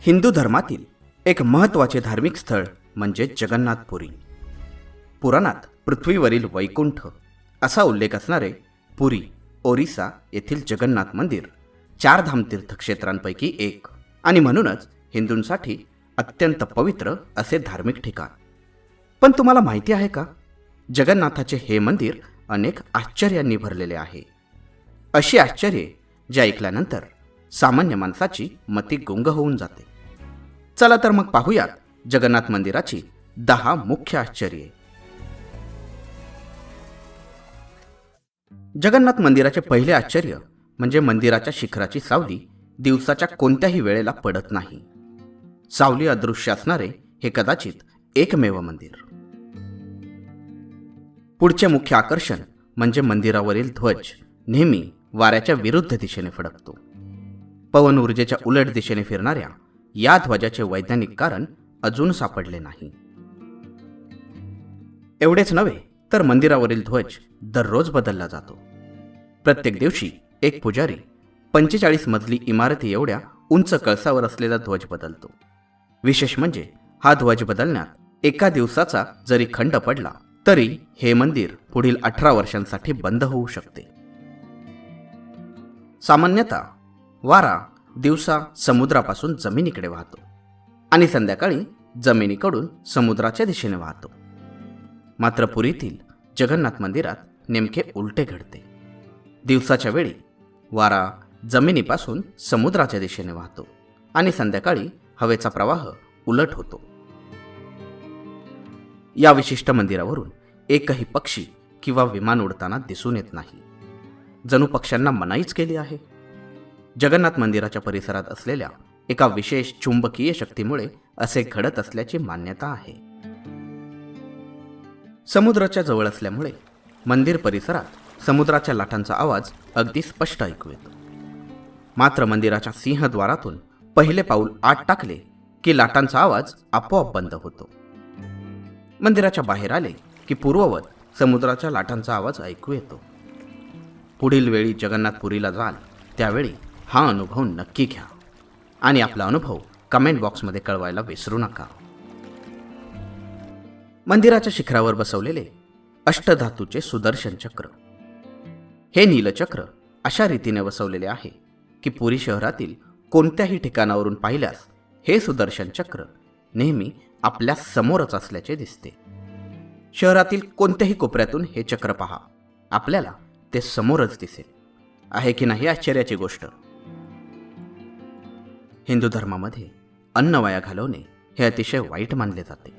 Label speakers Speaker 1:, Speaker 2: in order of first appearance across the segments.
Speaker 1: हिंदू धर्मातील एक महत्त्वाचे धार्मिक स्थळ म्हणजे जगन्नाथपुरी. पुराणात पृथ्वीवरील वैकुंठ असा उल्लेख असणारे पुरी ओरिसा येथील जगन्नाथ मंदिर चारधाम तीर्थक्षेत्रांपैकी एक आणि म्हणूनच हिंदूंसाठी अत्यंत पवित्र असे धार्मिक ठिकाण. पण तुम्हाला माहिती आहे का? जगन्नाथाचे हे मंदिर अनेक आश्चर्यांनी भरलेले आहे. अशी आश्चर्ये जे ऐकल्यानंतर सामान्य माणसाची मती गुंग होऊन जाते. चला तर मग पाहूयात जगन्नाथ मंदिराची दहा मुख्य आश्चर्ये. जगन्नाथ मंदिराचे पहिले आश्चर्य म्हणजे मंदिराच्या शिखराची सावली दिवसाच्या कोणत्याही वेळेला पडत नाही. सावली अदृश्य असणारे हे कदाचित एकमेव मंदिर. पुढचे मुख्य आकर्षण म्हणजे मंदिरावरील ध्वज नेहमी वाऱ्याच्या विरुद्ध दिशेने फडकतो. पवन ऊर्जेच्या उलट दिशेने फिरणाऱ्या या ध्वजाचे वैज्ञानिक कारण अजून सापडले नाही. एवढेच नव्हे तर मंदिरावरील ध्वज दररोज बदलला जातो. प्रत्येक दिवशी एक पुजारी पंचेचाळीस मजली इमारती एवढ्या उंच कळसावर असलेला ध्वज बदलतो. विशेष म्हणजे हा ध्वज बदलण्यात एका दिवसाचा जरी खंड पडला तरी हे मंदिर पुढील अठरा वर्षांसाठी बंद होऊ शकते. सामान्यतः वारा दिवसा समुद्रापासून जमिनीकडे वाहतो आणि संध्याकाळी जमिनीकडून समुद्राच्या दिशेने वाहतो. मात्र पुरीतील जगन्नाथ मंदिरात नेमके उलटे घडते. दिवसाच्या वेळी वारा जमिनीपासून समुद्राच्या दिशेने वाहतो आणि संध्याकाळी हवेचा प्रवाह उलट होतो. या विशिष्ट मंदिरावरून एकही पक्षी किंवा विमान उडताना दिसून येत नाही. जणू पक्ष्यांना मनाईच केली आहे. जगन्नाथ मंदिराच्या परिसरात असलेल्या एका विशेष चुंबकीय शक्तीमुळे असे घडत असल्याची मान्यता आहे. समुद्राच्या जवळ असल्यामुळे मंदिर परिसरात समुद्राच्या लाटांचा आवाज अगदी स्पष्ट ऐकू येतो. मात्र मंदिराच्या सिंहद्वारातून पहिले पाऊल आत टाकले की लाटांचा आवाज आपोआप बंद होतो. मंदिराच्या बाहेर आले की पूर्ववत समुद्राच्या लाटांचा आवाज ऐकू येतो. पुढील वेळी जगन्नाथपुरीला जाल त्यावेळी हा अनुभव नक्की घ्या. आणि आपला अनुभव कमेंट बॉक्समध्ये कळवायला विसरू नका. मंदिराच्या शिखरावर बसवलेले अष्टधातूचे सुदर्शन चक्र. हे नीलचक्र अशा रीतीने बसवलेले आहे की पुरी शहरातील कोणत्याही ठिकाणावरून पाहिल्यास हे सुदर्शन चक्र नेहमी आपल्या समोरच असल्याचे दिसते. शहरातील कोणत्याही कोपऱ्यातून हे चक्र पहा. आपल्याला ते समोरच दिसेल. आहे की नाही आश्चर्याची गोष्ट? हिंदू धर्मामध्ये अन्न वाया घालवणे हे अतिशय वाईट मानले जाते.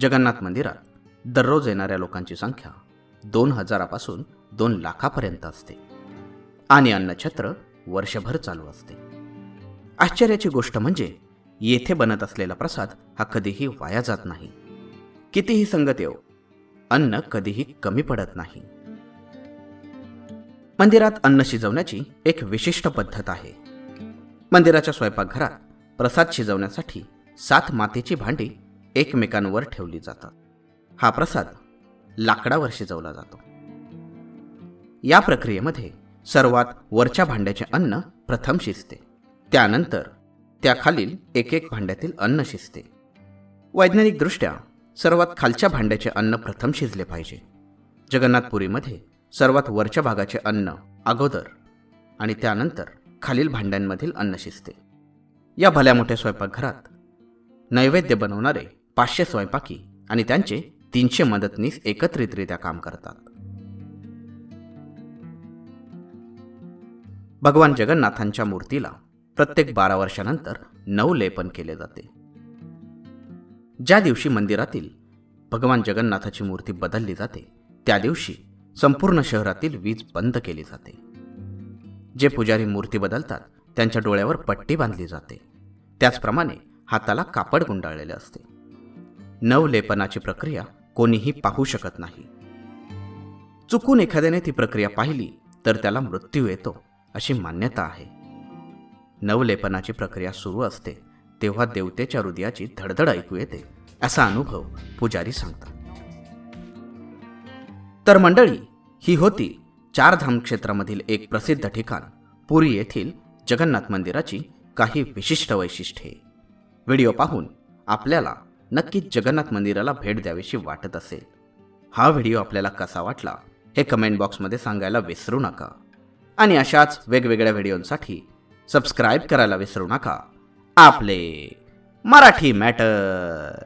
Speaker 1: जगन्नाथ मंदिरात दररोज येणाऱ्या लोकांची संख्या दोन हजारापासून दोन लाखापर्यंत असते. आणि अन्नछत्र वर्षभर चालू असते. आश्चर्याची गोष्ट म्हणजे येथे बनत असलेला प्रसाद हा कधीही वाया जात नाही. कितीही संगत येऊ अन्न कधीही कमी पडत नाही. मंदिरात अन्न शिजवण्याची एक विशिष्ट पद्धत आहे. मंदिराच्या स्वयंपाकघरात प्रसाद शिजवण्यासाठी सात मातीची भांडी एकमेकांवर ठेवली जातात. हा प्रसाद लाकडावर शिजवला जातो. या प्रक्रियेमध्ये सर्वात वरच्या भांड्याचे अन्न प्रथम शिजते. त्यानंतर त्याखालील एक एक भांड्यातील अन्न शिजते. वैज्ञानिकदृष्ट्या सर्वात खालच्या भांड्याचे अन्न प्रथम शिजले पाहिजे. जगन्नाथपुरीमध्ये सर्वात वरच्या भागाचे अन्न अगोदर आणि त्यानंतर खालील भांड्यांमधील अन्न शिजते. या भल्या मोठ्या स्वयंपाकघरात नैवेद्य बनवणारे पाचशे स्वयंपाकी आणि त्यांचे तीनशे मदतनीस एकत्रितरित्या काम करतात. भगवान जगन्नाथांच्या मूर्तीला प्रत्येक बारा वर्षानंतर नवलेपन केले जाते. ज्या दिवशी मंदिरातील भगवान जगन्नाथाची मूर्ती बदलली जाते त्या दिवशी संपूर्ण शहरातील वीज बंद केली जाते. जे पुजारी मूर्ती बदलतात त्यांच्या डोळ्यावर पट्टी बांधली जाते. त्याचप्रमाणे हाताला कापड गुंडाळलेले असते. नवलेपनाची प्रक्रिया कोणीही पाहू शकत नाही. चुकून एखाद्याने ती प्रक्रिया पाहिली तर त्याला मृत्यू येतो अशी मान्यता आहे. नवलेपनाची प्रक्रिया सुरू असते तेव्हा देवतेच्या हृदयाची धडधड ऐकू येते असा अनुभव पुजारी सांगतात. तर मंडळी ही होती चारधाम क्षेत्रामधील एक प्रसिद्ध ठिकाण पुरी येथील जगन्नाथ मंदिराची काही विशिष्ट वैशिष्ट्ये. व्हिडिओ पाहून आपल्याला नक्कीच जगन्नाथ मंदिराला भेट द्यावीशी वाटत असेल. हा व्हिडिओ आपल्याला कसा वाटला हे कमेंट बॉक्समध्ये सांगायला विसरू नका. आणि अशाच वेगवेगळ्या व्हिडिओंसाठी सबस्क्राईब करायला विसरू नका. आपले मराठी मॅटर